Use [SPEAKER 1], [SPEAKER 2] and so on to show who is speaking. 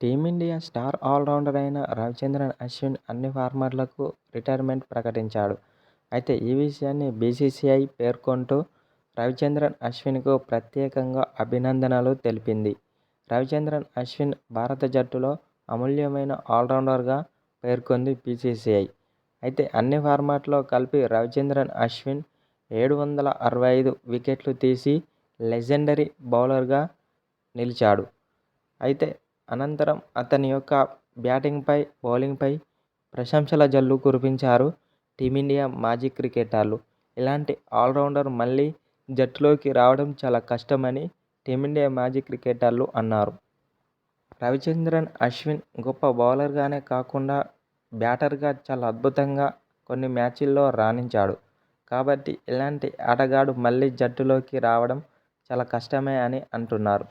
[SPEAKER 1] Team India star allrounder అయిన రవిచంద్రన్ అశ్విన్ అన్ని ఫార్మర్లకు retirement ప్రకటించాడు. అయితే ఈ విషయాన్ని బీసీసీఐ పేర్కొంటూ రవిచంద్రన్ అశ్విన్కు ప్రత్యేకంగా అభినందనలు తెలిపింది. రవిచంద్రన్ అశ్విన్ భారత జట్టులో అమూల్యమైన ఆల్రౌండర్గా పేర్కొంది బీసీసీఐ. అయితే అన్ని ఫార్మాట్లో కలిపి రవిచంద్రన్ అశ్విన్ ఏడు వందల అరవై ఐదు వికెట్లు తీసి లెజెండరీ బౌలర్గా నిలిచాడు. అయితే అనంతరం అతని యొక్క బ్యాటింగ్పై, బౌలింగ్పై ప్రశంసల జల్లు కురిపించారు టీమిండియా మాజీ క్రికెటర్లు. ఇలాంటి ఆల్రౌండర్ మళ్ళీ జట్టులోకి రావడం చాలా కష్టమని టీమిండియా మాజీ క్రికెటర్లు అన్నారు. రవిచంద్రన్ అశ్విన్ గొప్ప బౌలర్గానే కాకుండా బ్యాటర్గా చాలా అద్భుతంగా కొన్ని మ్యాచ్ల్లో రాణించాడు. కాబట్టి ఇలాంటి ఆటగాడు మళ్ళీ జట్టులోకి రావడం చాలా కష్టమే అని అంటున్నారు.